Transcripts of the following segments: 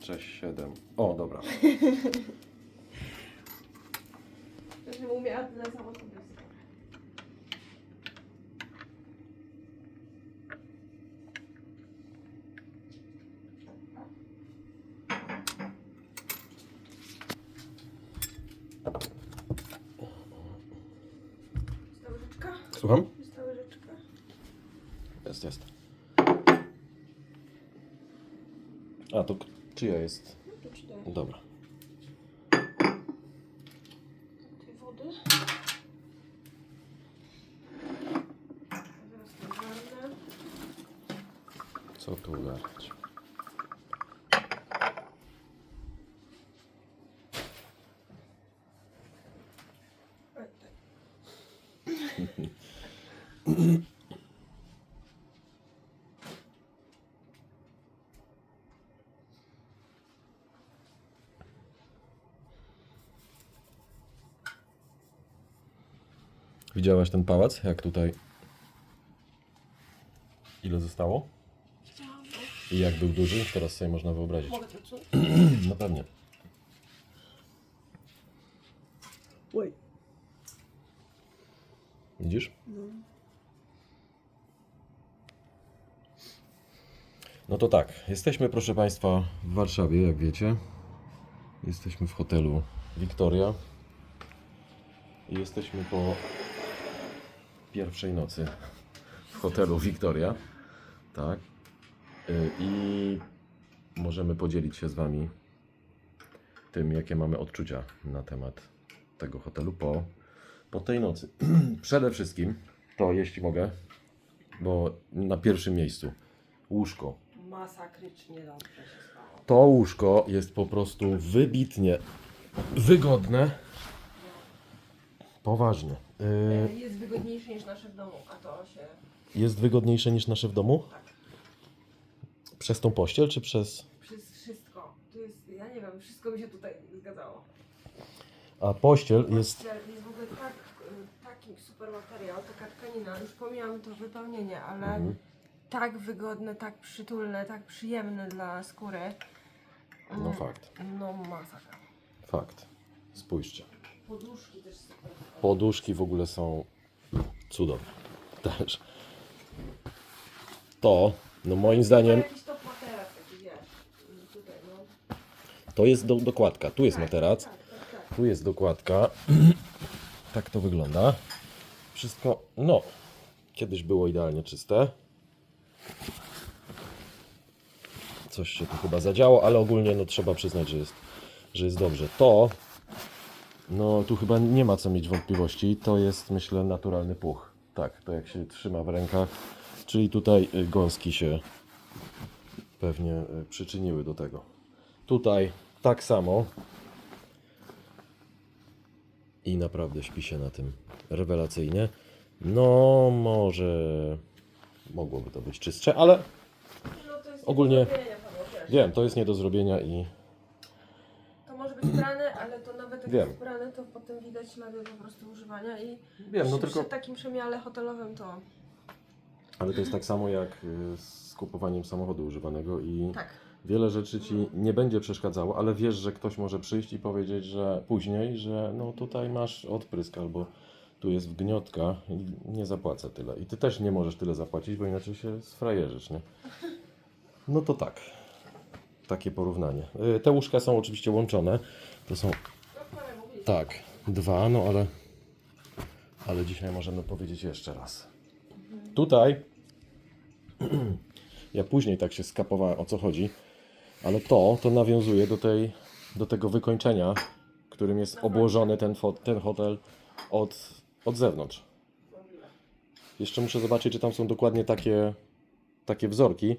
Jeszcze 7. O, dobra. Żebym umiała tyle samo sobie? Słucham? Jest ta łyżeczka? Jest, jest. A, to k- czyja jest? To. Dobra. Tej wody. Zaraz to ogarnę. Co tu ugarnąć? Widziałaś ten pałac? Jak tutaj... Ile zostało? I jak był duży? Teraz sobie można wyobrazić. Mogę to czuć? No pewnie. Oj. Widzisz? No to tak, jesteśmy proszę Państwa w Warszawie, jak wiecie. Jesteśmy w hotelu Victoria. I jesteśmy po pierwszej nocy w hotelu Victoria. Tak. Y, I możemy podzielić się z Wami tym, jakie mamy odczucia na temat tego hotelu po, po tej nocy. Przede wszystkim to, jeśli mogę, bo na pierwszym miejscu łóżko. Masakrycznie dobrze się. To łóżko jest po prostu wybitnie wygodne. Poważnie. Yy, Jest wygodniejsze niż nasze w domu, a to się... jest wygodniejsze niż nasze w domu? Tak. Przez tą pościel, czy przez. Przez wszystko. Tu jest, ja nie wiem, wszystko mi się tutaj zgadzało. A pościel jest. Pościel jest w ogóle tak, taki super materiał, taka tkanina, już pomijam to wypełnienie, ale Mhm. tak wygodne, tak przytulne, tak przyjemne dla skóry. No fakt. No masakra. Fakt. Spójrzcie. Poduszki też super. Poduszki w ogóle są cudowne. Też. To, no moim zdaniem, tutaj no. to jest do, dokładka. Tu jest Tak, materac. Tak, tak. Tu jest dokładka. Tak to wygląda. Wszystko, no, kiedyś było idealnie czyste. Coś się tu chyba zadziało, ale ogólnie no, trzeba przyznać, że jest, że jest dobrze. To, no tu chyba nie ma co mieć wątpliwości. To jest, myślę, naturalny puch. Tak, to jak się trzyma w rękach. Czyli tutaj y, gąski się pewnie y, przyczyniły do tego. Tutaj tak samo. I naprawdę śpi się na tym rewelacyjnie. No, może mogłoby to być czystsze, ale No Ogólnie- wiem, to jest nie do zrobienia i To może być prane, ale to jak Wiem. jest prane, to potem widać ślady po prostu używania i wiem, no przy, tylko, przy takim przemiale hotelowym to ale to jest tak samo jak y, z kupowaniem samochodu używanego i tak. wiele rzeczy ci nie będzie przeszkadzało, ale wiesz, że ktoś może przyjść i powiedzieć, że później, że no tutaj masz odprysk albo tu jest wgniotka i nie zapłacę tyle. I ty też nie możesz tyle zapłacić, bo inaczej się sfrajerzysz, nie? No to tak. Takie porównanie. Y, Te łóżka są oczywiście łączone. To są. Tak, dwa, no ale ale dzisiaj możemy powiedzieć jeszcze raz. Tutaj ja później tak się skapowałem o co chodzi, ale to to nawiązuje do tej do tego wykończenia, którym jest obłożony ten, ten hotel od, od zewnątrz. Jeszcze muszę zobaczyć, czy tam są dokładnie takie, takie wzorki.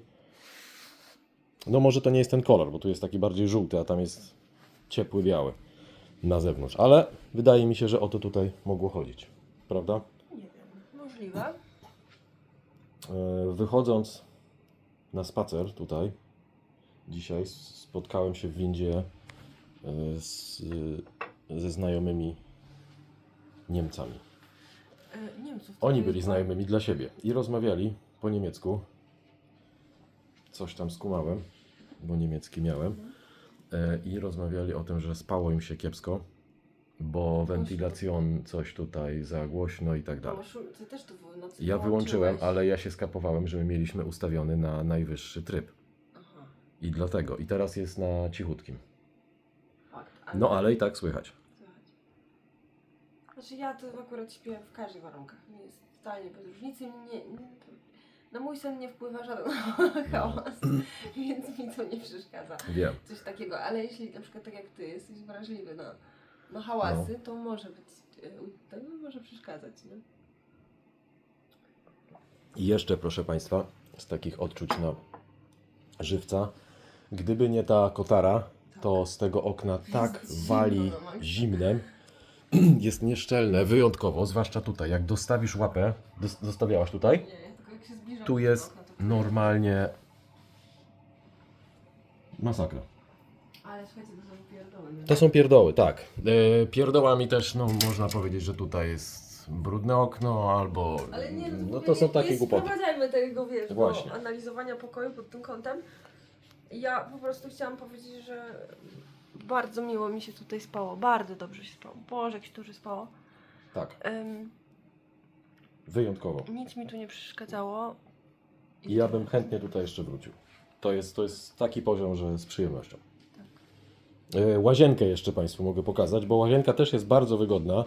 No może to nie jest ten kolor, bo tu jest taki bardziej żółty, a tam jest ciepły biały na zewnątrz. Ale wydaje mi się, że o to tutaj mogło chodzić. Prawda? Nie wiem, możliwe. E, Wychodząc na spacer tutaj, dzisiaj spotkałem się w windzie e, z, ze znajomymi Niemcami. E, Niemców. Oni byli znajomymi dla siebie i rozmawiali po niemiecku. Coś tam skumałem, bo niemiecki miałem. E, i rozmawiali o tym, że spało im się kiepsko, bo wentylacjon coś tutaj za głośno i tak dalej. ty też w nocy Ja wyłączyłem, wyłączyłeś. ale ja się skapowałem, że my mieliśmy ustawiony na najwyższy tryb. Aha, I dlatego. I teraz jest na cichutkim. fakt. No ale i tak słychać. Słychać. Znaczy ja to akurat śpię w każdych warunkach. Nie jest totalnie bez różnicy. Nie, nie, na mój sen nie wpływa żaden hałas, więc mi to nie przeszkadza. Wiem. Coś takiego, ale jeśli na przykład tak jak ty jesteś wrażliwy na, na hałasy, to może być, e, to może przeszkadzać, nie? I jeszcze, proszę Państwa, z takich odczuć na żywca, gdyby nie ta kotara, to z tego okna tak zimno wali na maksa. zimnem. Jest nieszczelne, wyjątkowo, zwłaszcza tutaj. Jak dostawisz łapę, dos- dostawiałaś tutaj, Nie, tu jest normalnie masakra. Ale słuchajcie, to są pierdoły. nie? To są pierdoły, tak. E, pierdołami też, no można powiedzieć, że tutaj jest brudne okno albo... Ale nie, no to są nie- takie nie głupoty. sprowadzajmy tego, wiesz, Właśnie. do analizowania pokoju pod tym kątem. Ja po prostu chciałam powiedzieć, że bardzo miło mi się tutaj spało, bardzo dobrze się spało. Boże, jak się dobrze spało. Tak, Em, wyjątkowo. nic mi tu nie przeszkadzało. I ja bym chętnie tutaj jeszcze wrócił. To jest, to jest taki poziom, że z przyjemnością. E, Łazienkę jeszcze Państwu mogę pokazać, bo łazienka też jest bardzo wygodna.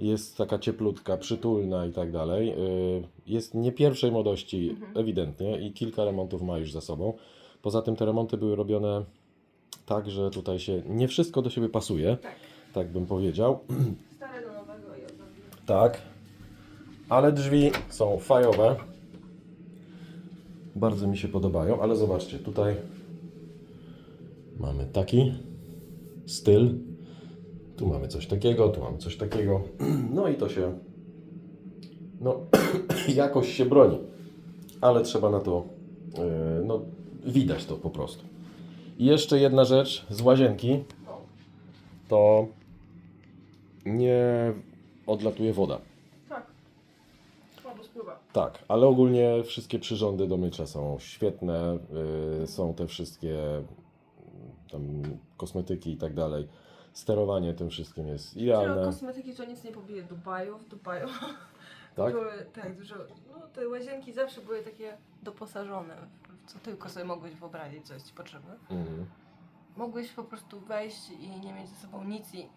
Jest taka cieplutka, przytulna i tak dalej. E, Jest nie pierwszej młodości, ewidentnie, i kilka remontów ma już za sobą. Poza tym te remonty były robione tak, że tutaj się nie wszystko do siebie pasuje, Tak, tak bym powiedział. stare do nowego i odnowione. Tak. Ale drzwi są fajowe. Bardzo mi się podobają, ale zobaczcie, tutaj mamy taki styl. Tu mamy coś takiego, tu mamy coś takiego. No i to się no jakoś się broni. Ale trzeba na to yy, no widać to po prostu. I jeszcze jedna rzecz z łazienki to nie odlatuje woda. Tak. Ale ogólnie wszystkie przyrządy do mycia są świetne. y, są te wszystkie y, tam kosmetyki i tak dalej. Sterowanie tym wszystkim jest Czyli idealne. kosmetyki to nic nie pobije Dubaju, w Dubaju. Tak? Były, tak, dużo. No, te łazienki zawsze były takie doposażone, w co tylko sobie mogłeś wyobrazić, co jest ci potrzebne. Mhm. Mogłeś po prostu wejść i nie mieć ze sobą nic i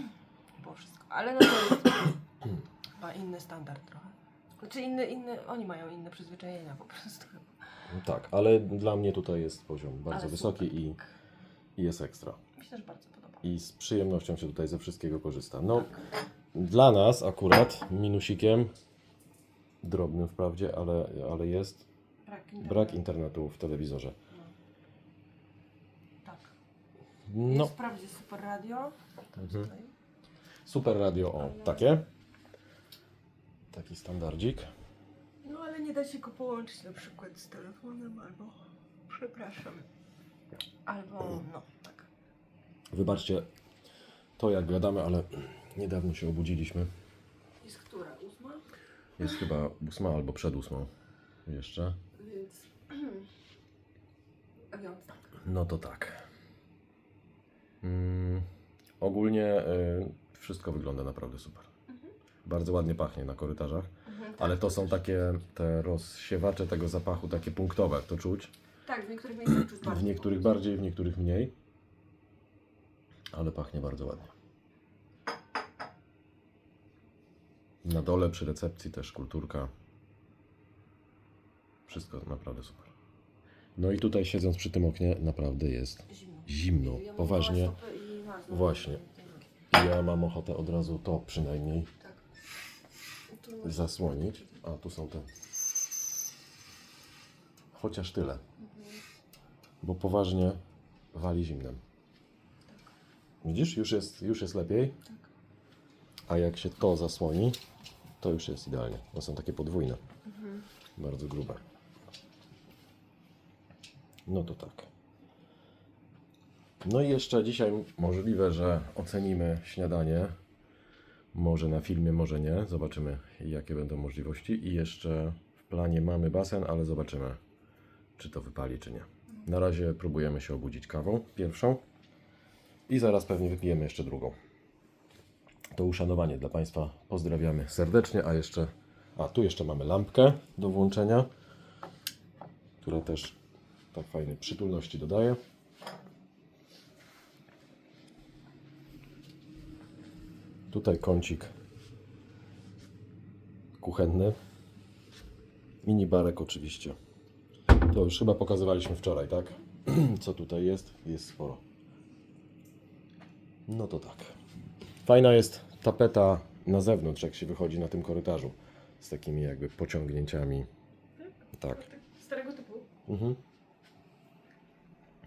było wszystko. Ale no to jest chyba inny standard trochę. Znaczy inny, inny, oni mają inne przyzwyczajenia po prostu. Tak, ale dla mnie tutaj jest poziom bardzo Ale wysoki super. i, i jest ekstra. Mi się też bardzo podoba. I z przyjemnością się tutaj ze wszystkiego korzysta. No, dla nas akurat minusikiem, drobnym wprawdzie, ale, ale jest Brak internetu. brak internetu w telewizorze. Tak. No, Jest wprawdzie super radio. Mhm. tutaj. super radio, o, takie. Taki standardzik. No ale nie da się go połączyć na przykład z telefonem albo. Przepraszam. Albo no, tak. Wybaczcie to, jak gadamy, ale niedawno się obudziliśmy. Jest która? Ósma? Jest chyba ósma albo przed ósmą jeszcze. Więc. A więc tak. No to tak. Mm, ogólnie y, wszystko wygląda naprawdę super. Bardzo ładnie pachnie na korytarzach, Mhm, tak. ale to są takie te rozsiewacze tego zapachu, takie punktowe, to czuć. Tak, w niektórych miejscach czuć W bardziej. niektórych bardziej, w niektórych mniej. Ale pachnie bardzo ładnie. Na dole przy recepcji też kulturka. Wszystko naprawdę super. No i tutaj siedząc przy tym oknie naprawdę jest Zimno. zimno, Ja poważnie. Właśnie. Ja mam ochotę od razu to przynajmniej zasłonić. A tu są te. Chociaż tyle. Bo poważnie wali zimnem. Widzisz, już jest, już jest lepiej. Tak. A jak się to zasłoni, to już jest idealnie. To są takie podwójne. Mhm. Bardzo grube. No to tak. No i jeszcze dzisiaj możliwe, że ocenimy śniadanie. Może na filmie, może nie. Zobaczymy, jakie będą możliwości. I jeszcze w planie mamy basen, ale zobaczymy, czy to wypali, czy nie. Na razie próbujemy się obudzić kawą pierwszą. I zaraz pewnie wypijemy jeszcze drugą. To uszanowanie dla Państwa. Pozdrawiamy serdecznie, a jeszcze. A tu jeszcze mamy lampkę do włączenia, która też tak fajnej przytulności dodaje. Tutaj kącik kuchenny. Mini barek oczywiście. To już chyba pokazywaliśmy wczoraj, tak? Co tutaj jest? Jest sporo. No to tak. Fajna jest tapeta na zewnątrz, jak się wychodzi na tym korytarzu. Z takimi jakby pociągnięciami. Tak. Starego typu. Mhm.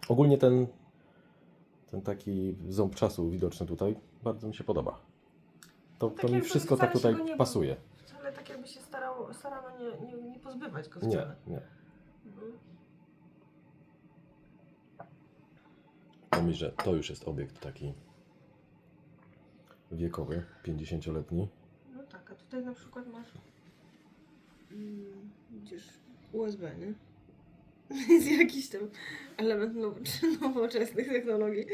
Ogólnie ten, ten taki ząb czasu widoczny tutaj bardzo mi się podoba. To, to Tak mi jakby wszystko wcale tak tutaj nie pasuje. Wcale tak jakby się starało, starano nie, nie, nie pozbywać go z Nie, nie. Mhm. Pomyśl, że to już jest obiekt taki wiekowy, 50-letni. No tak, a tutaj na przykład masz mm, widzisz USB, nie? Jest jakiś tam element now- nowoczesnych technologii.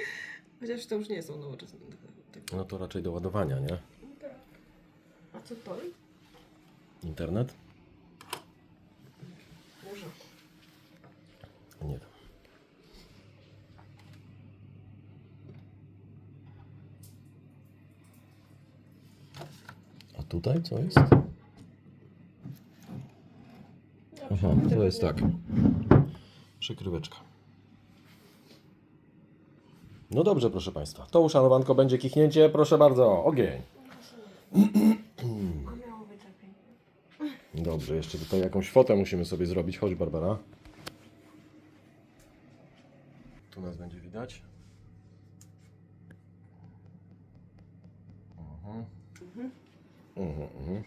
Chociaż to już nie są nowoczesne technologie. No to raczej do ładowania, nie? Co to? Internet? Może. Nie wiem. A tutaj co jest? Aha, to jest tak. Przykryweczka. No dobrze, proszę Państwa. To uszanowanko będzie kichnięcie. Proszę bardzo, ogień. A miało być lepiej. Dobrze, jeszcze tutaj jakąś fotę musimy sobie zrobić. Chodź, Barbara. Tu nas będzie widać. Mhm. Mhm, mhm.